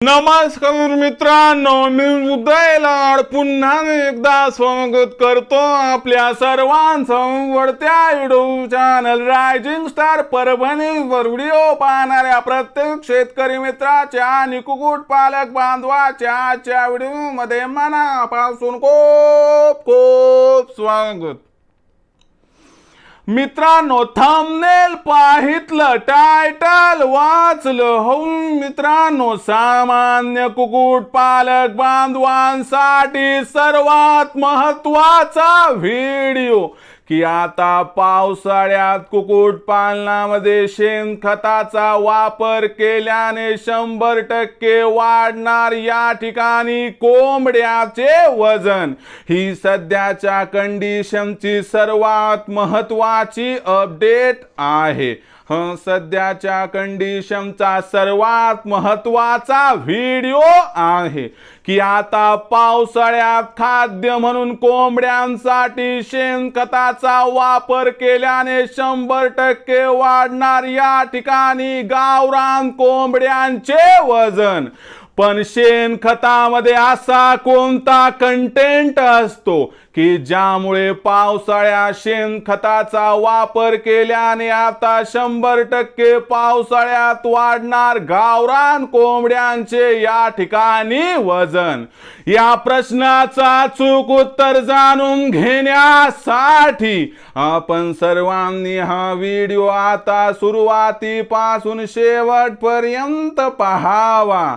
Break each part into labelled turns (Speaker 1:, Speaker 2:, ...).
Speaker 1: नमस्कार मित्रांनो मी उदयलाड पुन्हा एकदा स्वागत करतो आपल्या सर्वांचं वडत्या युट्यूब चॅनल रायझिंग स्टार परभणीवर व्हिडिओ पाहणाऱ्या प्रत्येक शेतकरी मित्राच्या आणि कुकुट पालक बांधवाच्या आजच्या व्हिडिओमध्ये मनापासून खूप खूप स्वागत. मित्रांनो थंबनेल पाहितलं टायटल वाचलं. हो मित्रांनो सामान्य कुकुट पालक बांधवांसाठी सर्वात महत्त्वाचा व्हिडिओ की आता पावसाळ्यात कुक्कुटपालनामध्ये शेणखताचा वापर केल्याने शंभर टक्के वाढणार या ठिकाणी कोंबड्याचे वजन. ही सध्याच्या कंडिशनची सर्वात महत्वाची अपडेट आहे. सध्याच्या कंडिशनचा सर्वात महत्त्वाचा व्हिडिओ आहे की आता पावसाळ्यात खाद्य म्हणून कोंबड्यांसाठी शेणखताचा वापर केल्याने शंभर टक्के वाढणार या ठिकाणी गावरान कोंबड्यांचे वजन. पण शेणखतामध्ये असा कोणता कंटेंट असतो की ज्यामुळे पावसाळ्या शेणखताचा वापर केल्याने आता शंभर टक्के पावसाळ्यात वाढणार गावरान कोंबड्यांचे या ठिकाणी वजन? या प्रश्नाचा चूक उत्तर जाणून घेण्यासाठी आपण सर्वांनी हा व्हिडिओ आता सुरुवातीपासून शेवटपर्यंत पहावा.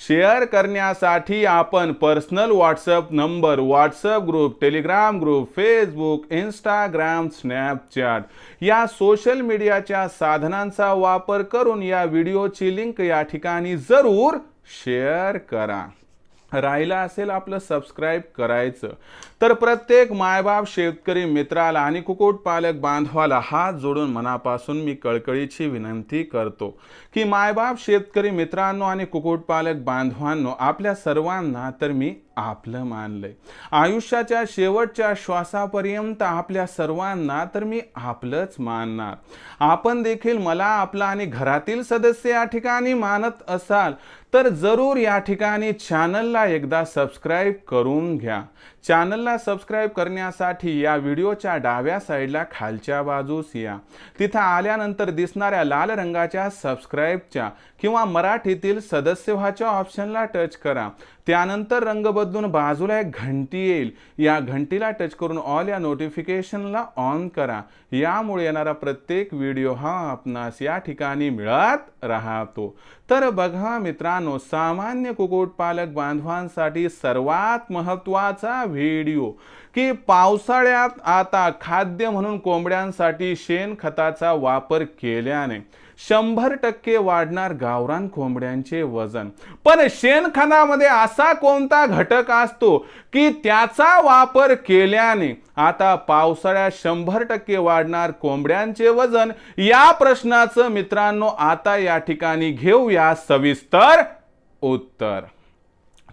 Speaker 1: शेअर करण्यासाठी आपण personal WhatsApp number WhatsApp group Telegram group Facebook Instagram Snapchat या सोशल मीडियाच्या साधनांचा वापर करून या व्हिडिओची लिंक या ठिकाणी जरूर शेअर करा. राहिला असेल आपलं सबस्क्राईब करायचं. तर प्रत्येक मायबाप शेतकरी मित्राला आणि कुक्कुटपालक बांधवाला हात जोडून मनापासून मी कळकळीची विनंती करतो की मायबाप शेतकरी मित्रांनो आणि कुक्कुटपालक बांधवांनो आपल्या सर्वांना तर मी आपलं मानलंय. आयुष्याच्या शेवटच्या श्वासापर्यंत आपल्या सर्वांना तर मी आपलंच मानणार. आपण देखील मला आपला आणि घरातील सदस्य या ठिकाणी मानत असाल तर जरूर या ठिकाणी चॅनलला एकदा सबस्क्राईब करून घ्या. चॅनलला सबस्क्राईब करण्यासाठी या व्हिडिओच्या डाव्या साईडला खालच्या बाजूस या. तिथं आल्यानंतर दिसणाऱ्या लाल रंगाच्या सबस्क्राईबच्या किंवा मराठीतील सदस्य व्हाच्या ऑप्शनला टच करा. त्यानंतर रंग बदलून बाजूला एक घंटी येईल. या घंटीला टच करून ऑल या नोटिफिकेशनला ऑन करा. यामुळे येणारा प्रत्येक व्हिडिओ हा आपणास या ठिकाणी मिळत राहतो. तर बघा मित्रांनो सामान्य कुक्कुटपालक बांधवांसाठी सर्वात महत्त्वाचा व्हिडिओ की पावसाळ्यात आता खाद्य म्हणून कोंबड्यांसाठी शेणखताचा वापर केल्याने. शंभर टक्के वाढणार गावरान कोंबड्यांचे वजन. पण शेणखतामध्ये असा कोणता घटक असतो की त्याचा वापर केल्याने आता पावसाळ्यात शंभर टक्के वाढणार कोंबड्यांचे वजन? या प्रश्नाचं मित्रांनो आता या ठिकाणी घेऊया सविस्तर उत्तर.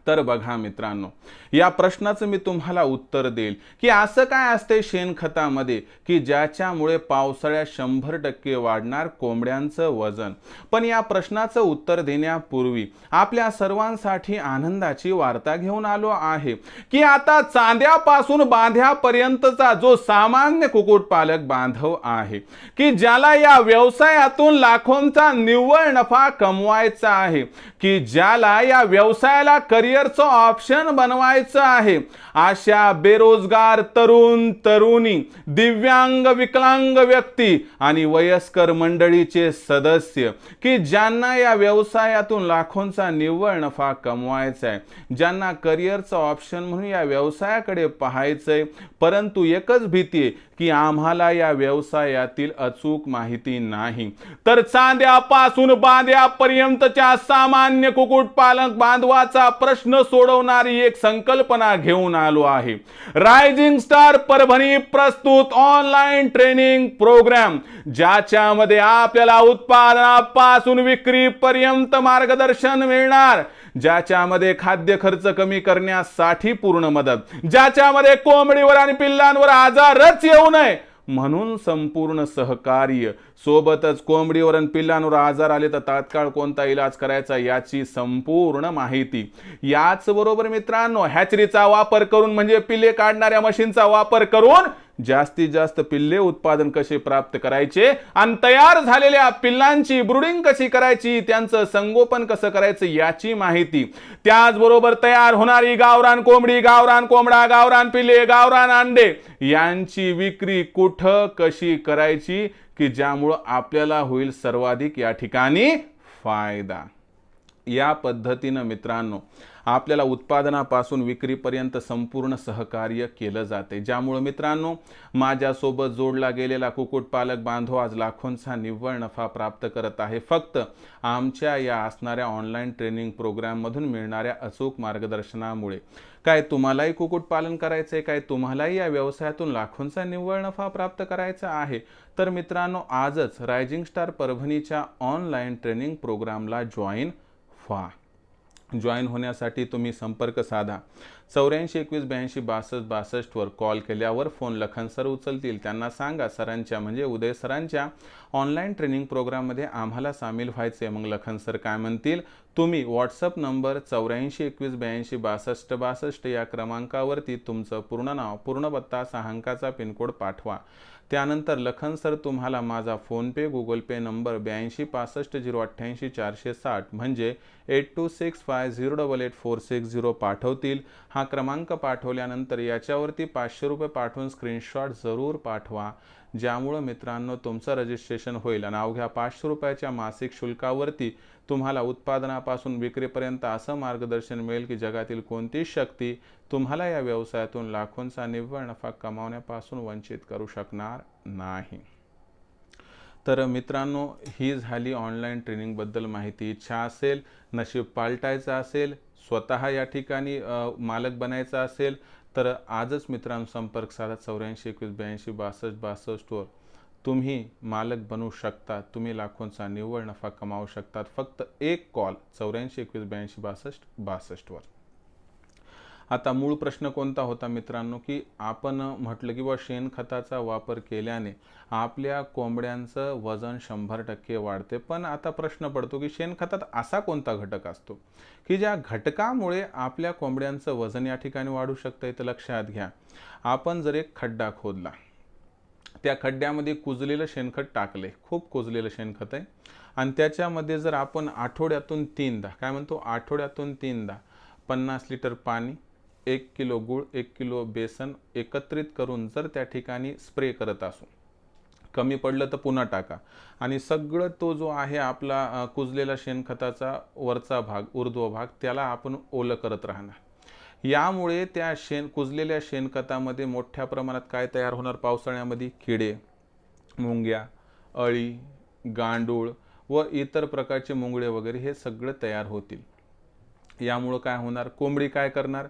Speaker 1: तर बघा मित्रांनो या प्रश्नाचं मी तुम्हाला उत्तर देईल. की असं काय असते शेणखतामध्ये? की ज्याच्यामुळे पावसाळ्यात शंभर टक्के वाढणार कोंबड्यांचं वजन. पण या प्रश्नाचं उत्तर देण्यापूर्वी आपल्या सर्वांसाठी आनंदाची वार्ता घेऊन आलो आहे. की आता चांद्यापासून बांध्यापर्यंतचा जो सामान्य कुक्कुटपालक बांधव आहे की ज्याला या व्यवसायातून लाखोंचा निव्वळ नफा कमवायचा आहे की ज्याला या व्यवसायाला करिअरचं ऑप्शन बनवायचं आहे. अशा बेरोजगार तरुण तरुणी दिव्यांग विकलांग व्यक्ती आणि वयस्कर मंडळीचे सदस्य की ज्यांना या व्यवसायातून लाखोंचा निव्वळ नफा कमवायचा आहे. ज्यांना करिअरचा ऑप्शन म्हणून या व्यवसायाकडे पाहायचंय परंतु एकच भीती आहे की आम्हाला या व्यवसायातील अचूक माहिती नाही. तर चांद्यापासून बांद्यापर्यंतच्या सामान्य कुक्कुटपालक बांधवाचा प्रश्न सोडवणारी एक संकल्पना घेऊन आलो आहे. रायझिंग स्टार परभणी प्रस्तुत ऑनलाईन ट्रेनिंग प्रोग्राम ज्याच्यामध्ये आपल्याला उत्पादनापासून विक्रीपर्यंत मार्गदर्शन मिळणार. ज्याच्यामध्ये खाद्य खर्च कमी करण्यासाठी पूर्ण मदत ज्याच्यामध्ये कोंबडीवर आणि पिल्लांवर आजारच येऊ नये म्हणून संपूर्ण सहकार्य सोबतच कोंबडीवर आणि पिल्लांवर आजार आले तर तात्काळ कोणता इलाज करायचा याची संपूर्ण माहिती. याचबरोबर मित्रांनो हॅचरीचा वापर करून म्हणजे पिल्ले काढणाऱ्या मशीनचा वापर करून जास्तीत जास्त पिल्ले उत्पादन कसे प्राप्त करायचे आणि तयार झालेल्या पिल्लांची ब्रुडिंग कशी करायची त्यांचं संगोपन कसं करायचं याची माहिती. त्याचबरोबर तयार होणारी गावरान कोंबडी गावरान कोंबडा गावरान पिल्ले गावरान अंडे यांची विक्री कुठं कशी करायची की ज्यामुळं आपल्याला होईल सर्वाधिक या ठिकाणी फायदा. या पद्धतीनं मित्रांनो आपल्याला उत्पादनापासून विक्रीपर्यंत संपूर्ण सहकार्य केलं जाते. ज्यामुळं मित्रांनो माझ्यासोबत जोडला गेलेला कुक्कुटपालक बांधव आज लाखोंचा निव्वळ नफा प्राप्त करत आहे. फक्त आमच्या या असणाऱ्या ऑनलाईन ट्रेनिंग प्रोग्राममधून मिळणाऱ्या अचूक मार्गदर्शनामुळे. काय तुम्हालाही कुक्कुटपालन करायचं आहे काय तुम्हालाही या व्यवसायातून लाखोंचा निव्वळ नफा प्राप्त करायचा आहे? तर मित्रांनो आजच रायझिंग स्टार परभणीच्या ऑनलाईन ट्रेनिंग प्रोग्रामला जॉईन व्हा. जॉईन होण्यासाठी तुम्ही संपर्क साधा. चौऱ्याऐंशी एकवीस ब्याऐंशी बासष्ट बासष्टवर कॉल केल्यावर फोन लखन सर उचलतील. त्यांना सांगा सरांच्या म्हणजे उदय सरांच्या ऑनलाईन ट्रेनिंग प्रोग्राममध्ये आम्हाला सामील व्हायचे मग लखन सर काय म्हणतील? तुम्ही व्हॉट्सअप नंबर चौऱ्याऐंशी एकवीस ब्याऐंशी बासष्ट बासष्ट या क्रमांकावरती तुमचं पूर्ण नाव पूर्ण पत्ता सहा अंकाचा पिनकोड पाठवा. त्यानंतर लखन सर तुम्हाला माझा फोनपे गुगल पे नंबर ब्याऐंशी पासष्ट झिरो अठ्ठ्याऐंशी चारशे साठ म्हणजे eight two six five zero double eight four six zero पाठवतील. हा क्रमांक पाठवल्यानंतर याच्यावरती पाचशे रुपये पाठवून स्क्रीनशॉट जरूर पाठवा. ज्यामुळं मित्रांनो तुमचं रजिस्ट्रेशन होईल. आणि अवघ्या पाचशे रुपयाच्या मासिक शुल्कावरती. तुम्हाला उत्पादनापासून विक्रीपर्यंत असं मार्गदर्शन मिळेल की जगातील कोणतीच शक्ती तुम्हाला या व्यवसायातून लाखोंचा निव्वळ नफा कमावण्यापासून वंचित करू शकणार नाही. तर मित्रांनो ही झाली ऑनलाईन ट्रेनिंगबद्दल माहिती. इच्छा असेल नशीब पालटायचं असेल स्वतः या ठिकाणी मालक बनायचं असेल तर आजच मित्रांनो संपर्क साधा चौऱ्याऐंशी एकवीस ब्याऐंशी बासष्ट बासष्टवर तुम्ही मालक बनू शकता तुम्ही लाखोंचा निव्वळ नफा कमावू शकतात. फक्त एक कॉल चौऱ्याऐंशी एकवीस ब्याऐंशी बासष्ट बासष्टवर आता मूळ प्रश्न कोणता होता मित्रांनो की आपण म्हटलं की बा शेणखताचा वापर केल्याने आपल्या कोंबड्यांचं वजन शंभर टक्के वाढते. पण आता प्रश्न पडतो की शेणखतात असा कोणता घटक असतो? की ज्या घटकामुळे आपल्या कोंबड्यांचं वजन या ठिकाणी वाढू शकतं? तर लक्षात घ्या. आपण जर एक खड्डा खोदला त्या खड्ड्यामध्ये कुजलेलं शेणखत टाकले खूप कुजलेलं शेणखत आहे. आणि त्याच्यामध्ये जर आपण आठवड्यातून तीनदा काय म्हणतो? आठवड्यातून तीनदा पन्नास लिटर पाणी एक किलो गूळ एक किलो बेसन एकत्रित करून जर त्या ठिकाणी स्प्रे करत असू कमी पडलं तर पुन्हा टाका. आणि सगळं तो जो आहे आपला कुजलेला शेणखताचा वरचा भाग ऊर्ध्व भाग त्याला आपण ओलं करत राहणार. यामुळे त्या शेण कुजलेल्या शेणखतामध्ये मोठ्या प्रमाणात काय तयार होणार? पावसाळ्यामध्ये किडे मुंग्या अळी गांडूळ व इतर प्रकारचे मुंगळे वगैरे हे सगळं तयार होतील. यामुळं काय होणार? कोंबडी काय करणार?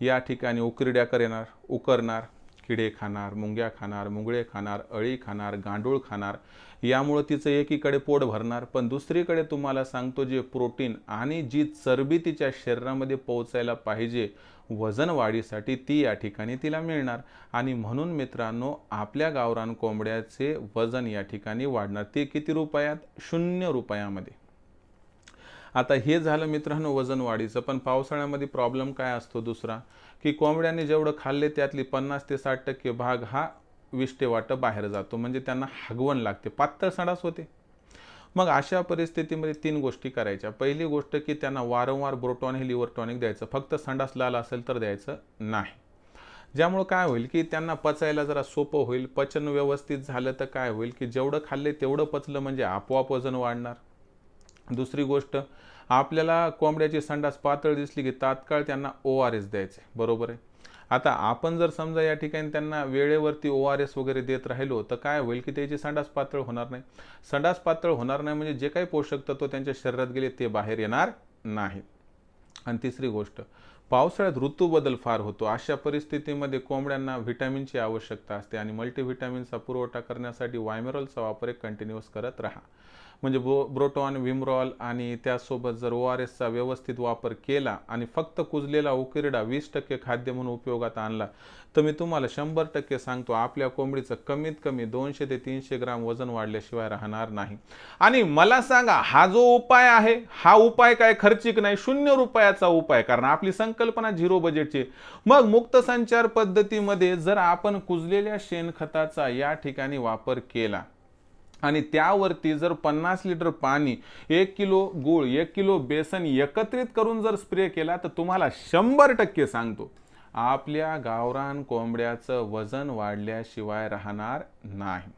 Speaker 1: या ठिकाणी उकरड्या करणार उकरणार किडे खाणार मुंग्या खाणार मुंगळे खाणार अळी खाणार गांडूळ खाणार. यामुळं तिचं एकीकडे पोट भरणार. पण दुसरीकडे तुम्हाला सांगतो जे प्रोटीन आणि जी चरबी तिच्या शरीरामध्ये पोहोचायला पाहिजे वजन वाढीसाठी ती या ठिकाणी तिला मिळणार. आणि म्हणून मित्रांनो आपल्या गावरान कोंबड्याचे वजन या ठिकाणी वाढणार. ते किती रुपयात? शून्य रुपयामध्ये. आता हे झालं मित्रांनो वजन वाढीचं पण पावसाळ्यामध्ये प्रॉब्लेम काय असतो दुसरा? की कोंबड्यांनी जेवढं खाल्ले त्यातली पन्नास ते साठ टक्के भाग हा विष्टे वाटं बाहेर जातो. म्हणजे त्यांना हगवण लागते. पातळ संडास होते. मग अशा परिस्थितीमध्ये तीन गोष्टी करायच्या. पहिली गोष्ट की त्यांना वारंवार ब्रोटॉन हे लिव्हर टॉनिक द्यायचं. फक्त संडास लाल असेल तर द्यायचं नाही. ज्यामुळं काय होईल की त्यांना पचायला जरा सोपं होईल. पचन व्यवस्थित झालं तर काय होईल की जेवढं खाल्ले तेवढं पचलं म्हणजे आपोआप वजन वाढणार. दुसरी गोष्ट आपल्याला कोंबड्याची संडास पातळ दिसली की तात्काळ त्यांना ओ आर एस द्यायचे. बरोबर आहे? आता आपण जर समजा या ठिकाणी त्यांना वेळेवरती ओ आर एस वगैरे देत राहिलो तर काय होईल की त्याची संडास पातळ होणार नाही? संडास पातळ होणार नाही म्हणजे जे काही पोषक तत्व त्यांच्या शरीरात गेले ते बाहेर येणार नाही. आणि तिसरी गोष्ट पावसाळ्यात ऋतू बदल फार होतो. अशा परिस्थितीमध्ये कोंबड्यांना व्हिटॅमिनची आवश्यकता असते आणि मल्टीव्हिटॅमिनचा पुरवठा करण्यासाठी वायमेरॉलचा वापर एक कंटिन्यूअस करत राहा. म्हणजे ब्रो ब्रोटॉन विमरॉल आणि त्यासोबत जर ओ आर एसचा व्यवस्थित वापर केला आणि फक्त कुजलेला उकिरडा वीस टक्के खाद्य म्हणून उपयोगात आणला तर मी तुम्हाला शंभर टक्के सांगतो आपल्या कोंबडीचं कमीत कमी दोनशे ते तीनशे ग्राम वजन वाढल्याशिवाय राहणार नाही. आणि मला सांगा हा जो उपाय आहे हा उपाय काय खर्चिक नाही शून्य रुपयाचा उपाय? कारण आपली संकल्पना झिरो बजेटची. मग मुक्त संचार पद्धतीमध्ये जर आपण कुजलेल्या शेणखताचा या ठिकाणी वापर केला आणि त्यावरती जर पन्नास लिटर पाणी एक किलो गूळ एक किलो बेसन एकत्रित करून जर स्प्रे केला तर तुम्हाला शंभर टक्के सांगतो आपल्या गावरान कोंबड्याचं वजन वाढल्याशिवाय राहणार नाही.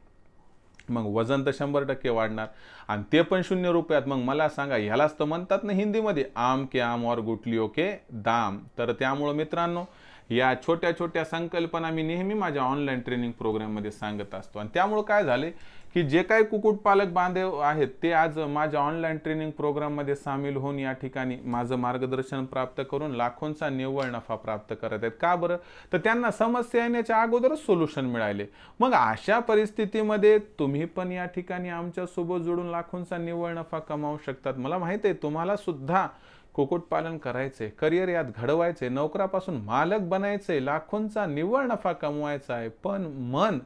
Speaker 1: मग वजन तर शंभर टक्के वाढणार आणि ते पण शून्य रुपयात. मग मला सांगा ह्यालाच तर म्हणतात ना हिंदीमध्ये आम के आम और गुटली ओके दाम. तर त्यामुळं मित्रांनो या छोट्या छोट्या संकल्पना मी नेहमी माझ्या ऑनलाईन ट्रेनिंग प्रोग्राममध्ये सांगत असतो. आणि त्यामुळं काय झाले की जे काही कुक्कुटपालक बांधव आहेत ते आज माझ्या ऑनलाईन ट्रेनिंग प्रोग्राममध्ये सामील होऊन या ठिकाणी माझं मार्गदर्शन प्राप्त करून लाखोंचा निव्वळ नफा प्राप्त करत आहेत. का बरं? तर त्यांना समस्या येण्याच्या अगोदरच सोल्युशन मिळाले. मग अशा परिस्थितीमध्ये तुम्ही पण या ठिकाणी आमच्यासोबत जोडून लाखोंचा निव्वळ नफा कमावू शकतात. मला माहिती आहे तुम्हाला सुद्धा कुक्कुटपालन करायचे करिअर यात घडवायचे नोकरापासून मालक बनायचे लाखोंचा निव्वळ नफा कमवायचा आहे. पण मन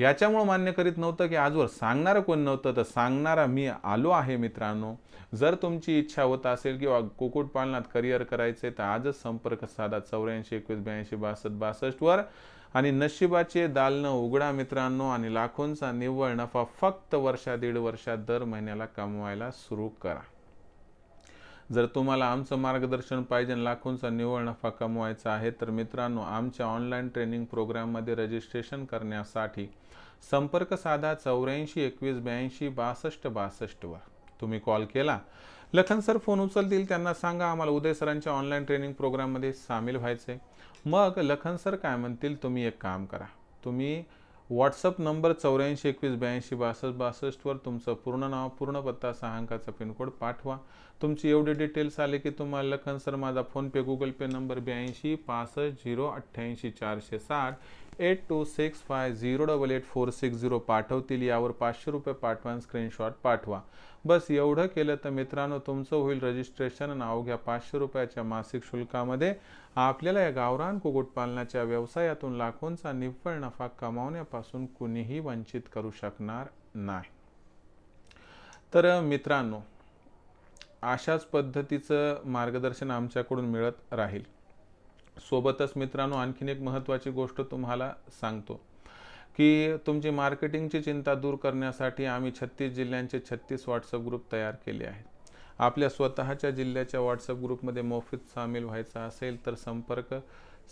Speaker 1: याच्यामुळं मान्य करीत नव्हतं की आजवर सांगणारं कोण नव्हतं. तर सांगणारा मी आलो आहे मित्रांनो. जर तुमची इच्छा होत असेल किंवा कुक्कुटपालनात करिअर करायचे तर आजच संपर्क साधा. चौऱ्याऐंशी एकवीस ब्याऐंशी बासष्ट बासष्टवर आणि नशिबाचे दालनं उघडा मित्रांनो. आणि लाखोंचा निव्वळ नफा फक्त वर्षा दीड वर्षात दर महिन्याला कमवायला सुरू करा. जर तुम्हाला आमचं मार्गदर्शन पाहिजे लाखोंचा निव्वळ नफा कमवायचा आहे तर मित्रांनो आमच्या ऑनलाईन ट्रेनिंग प्रोग्राममध्ये रजिस्ट्रेशन करण्यासाठी संपर्क साधा चौऱ्याऐंशी एकवीस ब्याऐंशी बासष्ट बासष्टवर तुम्ही कॉल केला. लखन सर फोन उचलतील त्यांना सांगा आम्हाला उदय सरांच्या ऑनलाईन ट्रेनिंग प्रोग्राममध्ये सामील व्हायचे मग लखन सर काय म्हणतील तुम्ही एक काम करा. तुम्ही व्हॉट्सअप नंबर चौऱ्याऐंशी एकवीस ब्याऐंशी बासष्ट बासष्टवर तुमचं पूर्ण नाव पूर्ण पत्ता सहा अंकाचा पिनकोड पाठवा. तुमची एवढे डिटेल्स आले की तुम्हाला लखन सर माझा फोनपे गुगल पे नंबर ब्याऐंशी पासष्ट झिरो अठ्ठ्याऐंशी चारशे साठ eight two six five zero double eight four six zero पाठवतील. यावर पाचशे रुपये पाठवा स्क्रीनशॉट पाठवा. बस एवढं केलं तर मित्रांनो तुमचं होईल रजिस्ट्रेशन आणि अवघ्या पाचशे रुपयाच्या मासिक शुल्कामध्ये. आपल्याला या गावरान कुक्कुटपालनाच्या व्यवसायातून लाखोंचा निव्वळ नफा कमावण्यापासून कुणीही वंचित करू शकणार नाही. तर मित्रांनो अशाच पद्धतीचं मार्गदर्शन आमच्याकडून मिळत राहील. सोबतच मित्रांनो आणखीन एक महत्त्वाची गोष्ट तुम्हाला सांगतो की तुमची मार्केटिंगची चिंता दूर करण्यासाठी आम्ही छत्तीस जिल्ह्यांचे छत्तीस व्हॉट्सअप ग्रुप तयार केले आहेत. आपल्या स्वतःच्या जिल्ह्याच्या व्हॉट्सअप ग्रुपमध्ये मोफत सामील व्हायचा असेल तर संपर्क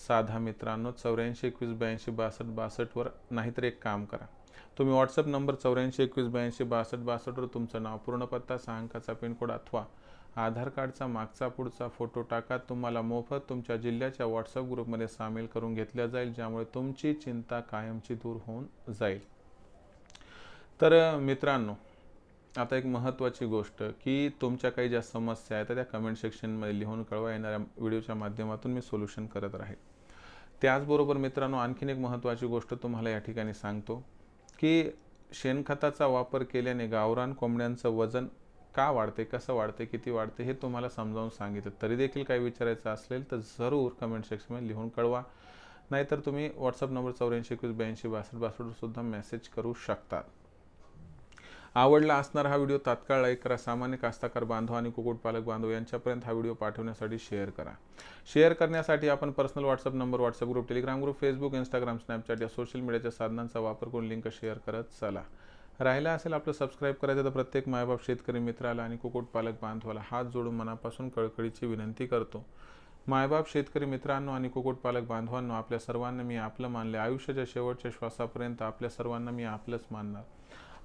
Speaker 1: साधा मित्रांनो. चौऱ्याऐंशी एकवीस ब्याऐंशी बासष्ट बासष्टवर नाहीतर एक काम करा. तुम्ही व्हॉट्सअप नंबर चौऱ्याऐंशी एकवीस ब्याऐंशी बासष्ट बासष्टवर तुमचं नाव पूर्ण पत्ता सहा अंकाचा पिनकोड अथवा आधार कार्डचा मागचा पुढचा फोटो टाका. तुम्हाला मोफत तुमच्या जिल्ह्याच्या व्हॉट्सअप ग्रुपमध्ये सामील करून घेतल्या जाईल ज्यामुळे तुमची चिंता कायमची दूर होऊन जाईल. तर मित्रांनो आता एक महत्त्वाची गोष्ट की तुमच्या काही ज्या समस्या आहेत त्या कमेंट सेक्शनमध्ये लिहून कळवा. येणाऱ्या व्हिडिओच्या माध्यमातून मी सोल्युशन करत राहील. त्याचबरोबर मित्रांनो आणखीन एक महत्त्वाची गोष्ट तुम्हाला या ठिकाणी सांगतो की शेणखताचा वापर केल्याने गावरान कोंबड्यांचं वजन का वाढते कसं वाढते किती वाढते हे तुम्हाला समजावून सांगितलं. तरी देखील काही विचारायचं असेल तर जरूर कमेंट सेक्शनमध्ये लिहून कळवा. नाहीतर तुम्ही व्हॉट्सअप नंबर चौऱ्याऐंशी एकवीस ब्याऐंशी बासष्ट बासष्टसुद्धा मेसेज करू शकतात आवडला असणारा हा व्हिडिओ तात्काळ लाईक करा. सामान्य कास्ताकार बांधव आणि कुक्कुटपालक बांधव यांच्यापर्यंत हा व्हिडिओ पाठवण्यासाठी शेअर करा. शेअर करण्यासाठी आपण personal WhatsApp number WhatsApp group Telegram group Facebook Instagram Snapchat या सोशल मीडियाच्या साधनांचा वापर करून लिंक शेअर करत चला. राहिला असेल आपलं सबस्क्राईब करायचं तर प्रत्येक मायबाप शेतकरी मित्राला आणि कुक्कुटपालक बांधवाला हात जोडून मनापासून कळकळीची विनंती करतो. मायबाप शेतकरी मित्रांनो आणि कुक्कुटपालक बांधवांनो आपल्या सर्वांना मी आपलं मानले आयुष्याच्या शेवटच्या श्वासापर्यंत आपल्या सर्वांना मी आपलंच मानणार.